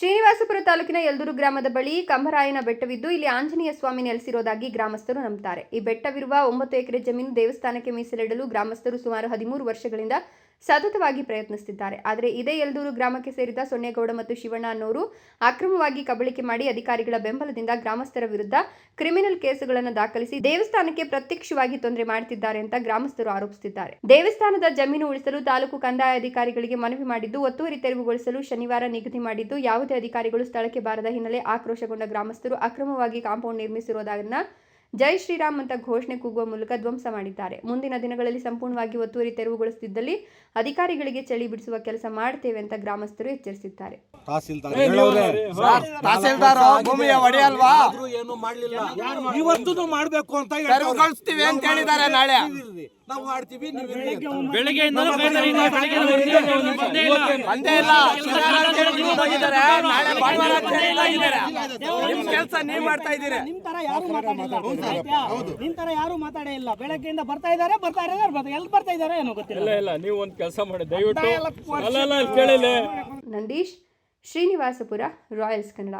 ಶ್ರೀನಿವಾಸಪುರ ತಾಲೂಕಿನ ಯಲ್ದೂರು ಗ್ರಾಮದ ಬಳಿ ಕಂಬರಾಯನ ಬೆಟ್ಟವಿದ್ದು, ಇಲ್ಲಿ ಆಂಜನೇಯ ಸ್ವಾಮಿ ನೆಲೆಸಿರೋದಾಗಿ ಗ್ರಾಮಸ್ಥರು ನಂಬುತ್ತಾರೆ ಈ ಬೆಟ್ಟವಿರುವ ಒಂಬತ್ತು ಎಕರೆ ಜಮೀನು ದೇವಸ್ಥಾನಕ್ಕೆ ಮೀಸಲಿಡಲು ಗ್ರಾಮಸ್ಥರು ಸುಮಾರು ಹದಿಮೂರು ವರ್ಷಗಳಿಂದ ಸತತವಾಗಿ ಪ್ರಯತ್ನಿಸುತ್ತಿದ್ದಾರೆ ಆದರೆ ಇದೇ ಯಲ್ದೂರು ಗ್ರಾಮಕ್ಕೆ ಸೇರಿದ ಸೊನ್ನೇಗೌಡ ಮತ್ತು ಶಿವಣ್ಣ ಅನ್ನೋರು ಅಕ್ರಮವಾಗಿ ಕಬಳಿಕೆ ಮಾಡಿ ಅಧಿಕಾರಿಗಳ ಬೆಂಬಲದಿಂದ ಗ್ರಾಮಸ್ಥರ ವಿರುದ್ಧ ಕ್ರಿಮಿನಲ್ ಕೇಸುಗಳನ್ನು ದಾಖಲಿಸಿ ದೇವಸ್ಥಾನಕ್ಕೆ ಪ್ರತ್ಯಕ್ಷವಾಗಿ ತೊಂದರೆ ಮಾಡುತ್ತಿದ್ದಾರೆ ಅಂತ ಗ್ರಾಮಸ್ಥರು ಆರೋಪಿಸುತ್ತಿದ್ದಾರೆ. ದೇವಸ್ಥಾನದ ಜಮೀನು ಉಳಿಸಲು ತಾಲೂಕು ಕಂದಾಯ ಅಧಿಕಾರಿಗಳಿಗೆ ಮನವಿ ಮಾಡಿದ್ದು, ಒತ್ತುವರಿ ತೆರವುಗೊಳಿಸಲು ಶನಿವಾರ ನಿಗದಿ ಮಾಡಿದ್ದು, ಯಾವುದೇ ಅಧಿಕಾರಿಗಳು ಸ್ಥಳಕ್ಕೆ ಬಾರದ ಹಿನ್ನೆಲೆ ಆಕ್ರೋಶಗೊಂಡ ಗ್ರಾಮಸ್ಥರು ಅಕ್ರಮವಾಗಿ ಕಾಂಪೌಂಡ್ ನಿರ್ಮಿಸಿರುವುದನ್ನ ಜೈ ಶ್ರೀರಾಮ್ ಅಂತ ಘೋಷಣೆ ಕೂಗುವ ಮೂಲಕ ಧ್ವಂಸ ಮಾಡಿದ್ದಾರೆ ಮುಂದಿನ ದಿನಗಳಲ್ಲಿ ಸಂಪೂರ್ಣವಾಗಿ ಒತ್ತುವರಿ ತೆರವುಗೊಳಿಸುತ್ತಿದ್ದಲ್ಲಿ ಅಧಿಕಾರಿಗಳಿಗೆ ಚಳಿ ಬಿಡಿಸುವ ಕೆಲಸ ಮಾಡ್ತೇವೆ ಅಂತ ಗ್ರಾಮಸ್ಥರು ಎಚ್ಚರಿಸಿದ್ದಾರೆ ತಹಸೀಲ್ದಾರ್ ಹೇಳವ್ರೆ. ಭೂಮಿಯ ಒಡೆಯಲ್ವಾ ಆದ್ರೂ ಏನು ಮಾಡ್ಲಿಲ್ಲ ಇವತ್ತು ಮಾಡ್ಬೇಕು ಅಂತ ಅಂತ ಹೇಳಿದ್ದಾರೆ ನಾಳೆ ನಾವು ಮಾಡ್ತೀವಿ ಇದ್ದೀನಿ. ಇಲ್ಲ. ನಾಳೆ ಭಾನುವಾರ ಯಾರು ಮಾಡ್ತಾ ಇದ್ದೀರಿ ನಿಮ್ ತರ ಯಾರು ಮಾತಾಡೇ ಇಲ್ಲ. ಬೆಳಗ್ಗೆಯಿಂದ ಬರ್ತಾ ಇದಾರೆ ಬರ್ತಾ ಇದ್ದಾರೆ ಬರ್ತಾ ಎಲ್ಲಿ ಬರ್ತಾ ಇದಾರೆ ಏನೋ ಗೊತ್ತಿಲ್ಲ. ಇಲ್ಲ ಇಲ್ಲ ನೀವು ಒಂದು ಕೆಲಸ ಮಾಡಿ ದಯವಿಟ್ಟು ಅಲ್ಲ ಕೇಳಿಲ್ಲ ನಂದೀಶ್ ಶ್ರೀನಿವಾಸಪುರ ರಾಯಲ್ಸ್ ಕನ್ನಡ.